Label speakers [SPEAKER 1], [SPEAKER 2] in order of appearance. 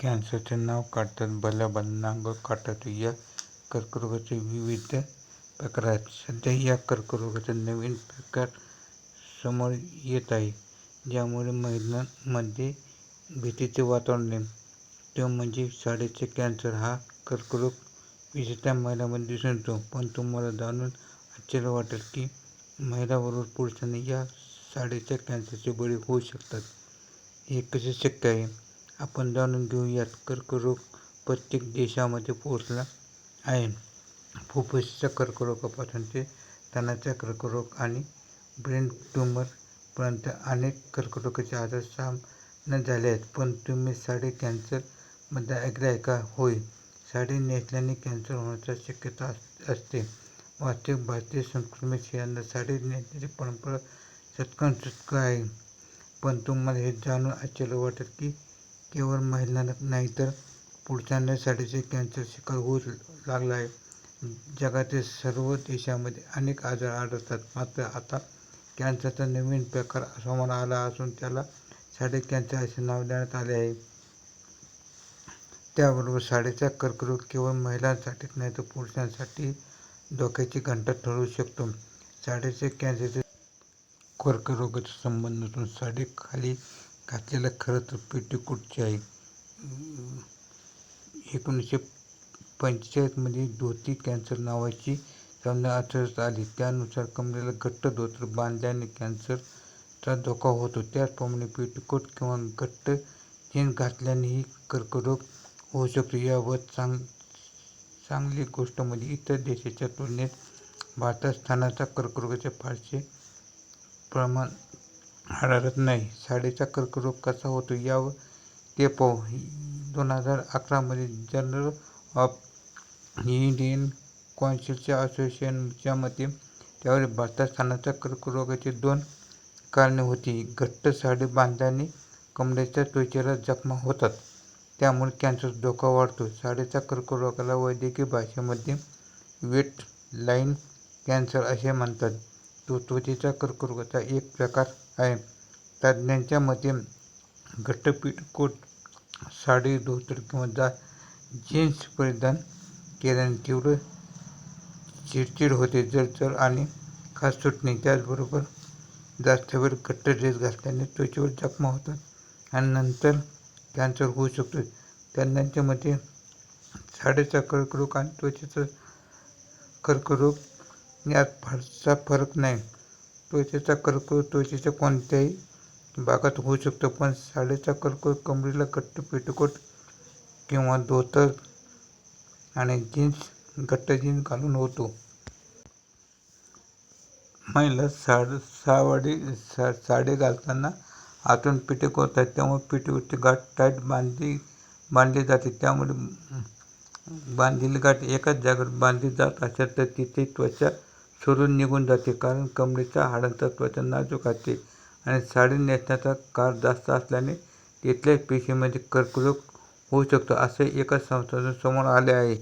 [SPEAKER 1] कॅन्सरचे नाव काढतात भल्याभल्यांना नांगर काढतात या कर्करोगाचे विविध प्रकार आहेत. सध्या या कर्करोगाचा नवीन प्रकार समोर येत आहे, ज्यामुळे महिलांमध्ये भीतीचे वातावरण आहे. तो म्हणजे साडीचे कॅन्सर. हा कर्करोग विशेषतः महिलांमध्ये दिसून येतो. पण तुम्हाला जाणून आश्चर्य वाटेल की महिलांबरोबर पुरुषांनी या साडीच्या कॅन्सरचे बळी होऊ शकतात. हे कसे शक्य आहे? आपण जाणून घेऊयात. कर्करोग प्रत्येक देशामध्ये पोहोचला आहे. फुफ्फुसाच्या कर्करोगापासून ते तणाच्या कर्करोग आणि ब्रेन ट्युमरपर्यंत अनेक कर्करोगाचे आजार सामान्य झाले आहेत. पण तुम्ही साडी कॅन्सरमध्ये बद्दल ऐकले आहे का? होय, साडी नेसल्याने कॅन्सर होण्याची शक्यता असते. वास्तविक भारतीय संस्कृतीमध्ये स्त्रियांना साडी नेसण्याची परंपरा शतकांशतक आहे. पण तुम्हाला हे जाणून आश्चर्य वाटेल की केवळ महिलांना नाही तर पुरुषांनाही कॅन्सर शिकार होऊ लागला आहे. जगातील सर्व देशामध्ये अनेक आजार आढळतात. मात्र आता कॅन्सरचा नवीन प्रकार समोर आला असून त्याला साडे कॅन्सर असे नाव देण्यात आले आहे. त्याबरोबर साडेचा कर्करोग केवळ महिलांसाठीच नाही तर पुरुषांसाठी धोक्याची घंटा ठरू शकतो. साडेचे कॅन्सरचे कर्करोगाचा संबंध नसून साडेखाली घातलेलं खरं तर पेटिकोटची आहे. एकोणीसशे पंचेचाळीसमध्ये धोती कॅन्सर नावाची संज्ञा अस्तित्वात आली. त्यानुसार कमरेला घट्ट धोतर बांधल्याने कॅन्सरचा धोका होतो. त्याचप्रमाणे पेटीकोट किंवा घट्ट जीन्स घातल्यानेही कर्करोग होऊ शकतो. याबाबत चांगली गोष्ट म्हणजे इतर देशाच्या तुलनेत भारतात स्थानाचा कर्करोगाचे फारसे प्रमाण आढळत नाही. साडीचा कर्करोग कसा होतो यावर ते पाहू. दोन हजार अकरामध्ये जनरल जर्नल ऑफ इंडियन कॉन्सिलच्या असोसिएशनच्या मते, त्यावेळी भारतातस्थानाच्या कर्करोगाची दोन कारणे होती. घट्ट साडी बांधल्याने कमरेच्या त्वचेला जखमा होतात. त्यामुळे कॅन्सर धोका वाढतो. साडीच्या कर्करोगाला वैद्यकीय भाषेमध्ये वेट लाईन कॅन्सर असे म्हणतात. तो त्वचेचा कर्करोगाचा एक प्रकार आहे. तज्ज्ञांच्या मते घट्टपीठ कोट साडी, धोतर किंवा जा जीन्स परिधान केल्याने तीव्र चिडचिड होते, जळजळ आणि खास सुटणे. त्याचबरोबर जास्त वेळ घट्ट ड्रेस घातल्याने त्वचेवर जखमा होतात आणि नंतर कॅन्सर होऊ शकतो. तज्ज्ञांच्या मते साडीचा कर्करोग आणि त्वचेचा कर्करोग यात फारसा फरक नाही. त्वचेचा कर्करोग त्वचेच्या कोणत्याही भागात होऊ शकतो. पण साडीचा कर्करोग कमरेला घट्ट पेटिकोट किंवा धोतर आणि जीन्स घट्ट जीन्स घालून होतो. महिला साड सावाडी सा साडी घालताना आतून पेटिकोट होतात त्यामुळे पेटिकोटची गाठ टाईट बांधली जाते. त्यामुळे बांधलेली गाठ एकाच जागेवर बांधली जात असेल तर तिथे त्वचा सोडून निघून जाते. कारण कमरेच्या हाडांचा त्वचा नाजूक असते आणि साडी नेसण्याचा काळ जास्त असल्याने तिथल्या पेशीमध्ये कर्करोग होऊ शकतो, असे एका संस्थेतून समोर आले आहे.